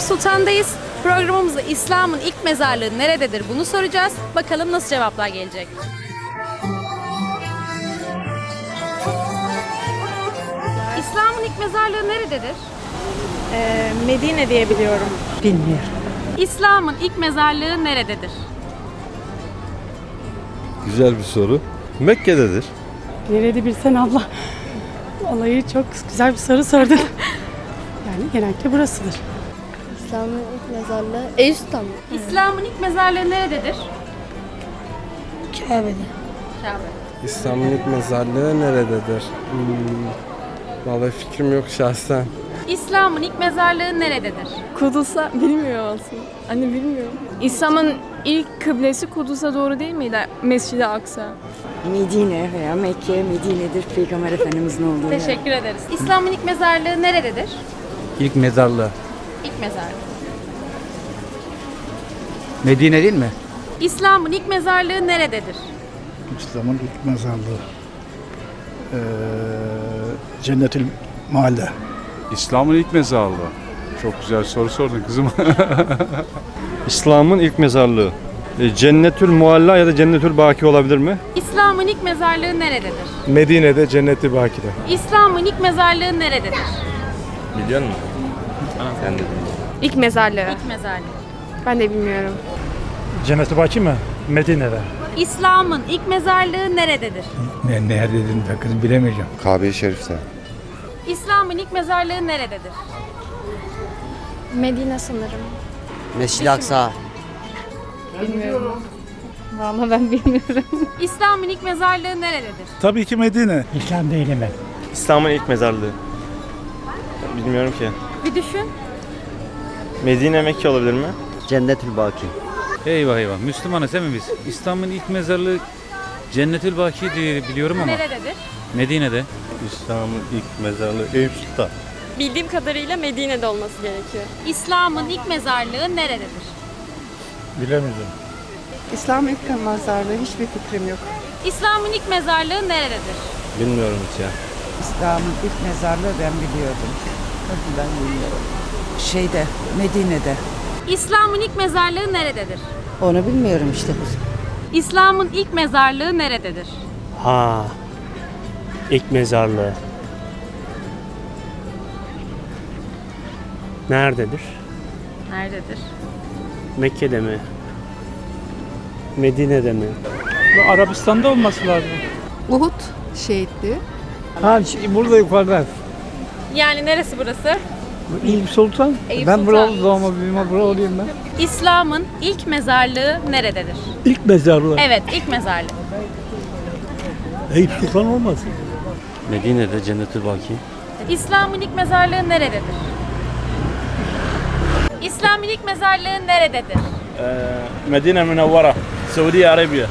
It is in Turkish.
Eyüp Sultan'dayız. Programımızda İslam'ın ilk mezarlığı nerededir bunu soracağız. Bakalım nasıl cevaplar gelecek. İslam'ın ilk mezarlığı nerededir? Ee, Medine diye biliyorum. Bilmiyorum. İslam'ın ilk mezarlığı nerededir? Güzel bir soru. Mekke'dedir. Nerede bilsen Allah. Vallahi çok güzel bir soru sordun. yani genellikle burasıdır. İslam'ın ilk mezarlığı Eyüp Sultan mı? İslam'ın ilk mezarlığı nerededir? Kabe'de. Kabe. İslam'ın ilk mezarlığı nerededir? Hmm, vallahi fikrim yok şahsen. İslam'ın ilk mezarlığı nerededir? Kudüs'e bilmiyor olsun. Anne bilmiyorum. İslam'ın ilk kıblesi Kudüs'e doğru değil miydi? Mescid-i Aksa. Medine veya Mekke, Medine'dir Peygamber Efendimizin olduğu yer. Teşekkür ederiz. İslam'ın ilk mezarlığı nerededir? İlk mezarlığı. İlk mezarlığı. Medine değil mi? İslam'ın ilk mezarlığı nerededir? İslam'ın ilk mezarlığı. Ee, Cennetül Mahalle. İslam'ın ilk mezarlığı. Çok güzel soru sordun kızım. İslam'ın ilk mezarlığı. E, Cennetül Mualla ya da Cennetül Baki olabilir mi? İslam'ın ilk mezarlığı nerededir? Medine'de Cenneti Baki'de. İslam'ın ilk mezarlığı nerededir? Biliyor musun? Sen de İlk mezarlığı. İlk mezarlığı. Ben de bilmiyorum. Cennetül Baki mi? Medine'de. İslam'ın ilk mezarlığı nerededir? Ne, nerede dedim ben kızım bilemeyeceğim. Kabe-i Şerif'te. İslam'ın ilk mezarlığı nerededir? Medine sanırım. Mescid-i Aksa. Valla ben bilmiyorum. İslam'ın ilk mezarlığı nerededir? Tabii ki Medine. İslam değilim ben. İslam'ın ilk mezarlığı. Bilmiyorum ki. Bir düşün. Medine Mekke olabilir mi? Cennetül Baki. Eyvah eyvah. Müslümanız değil mi biz? İslam'ın ilk mezarlığı Cennetül Baki diye biliyorum ama Nerededir? Medine'de. İslam'ın ilk mezarlığı Eyüp Sultan. Bildiğim kadarıyla Medine'de olması gerekiyor. İslam'ın ilk mezarlığı nerededir? Bilemeyeceğim. İslam ilk mezarlığı hiçbir fikrim yok. İslam'ın ilk mezarlığı nerededir? Bilmiyorum hiç ya. İslam'ın ilk mezarlığı ben biliyordum. Ben bilmiyorum. Şeyde, Medine'de. İslam'ın ilk mezarlığı nerededir? Onu bilmiyorum işte. İslam'ın ilk mezarlığı nerededir? Ha. İlk mezarlığı. Nerededir? Nerededir? Mekke'de mi? Medine'de mi? Arabistan'da olması lazım. Uhud şehitliği. Ha burada yukarıda. Yani neresi burası? İlk Sultan. Eyüp Ben Sultan. buralı doğma büyüme buralıyım ben. İslam'ın ilk mezarlığı nerededir? İlk mezarlığı. Evet, ilk mezarlığı. Eyüp Sultan olmaz. Medine'de Cennetül Baki. İslam'ın ilk mezarlığı nerededir? İslam'ın ilk mezarlığı nerededir? Medine Münevvara. Suudi Arabiya.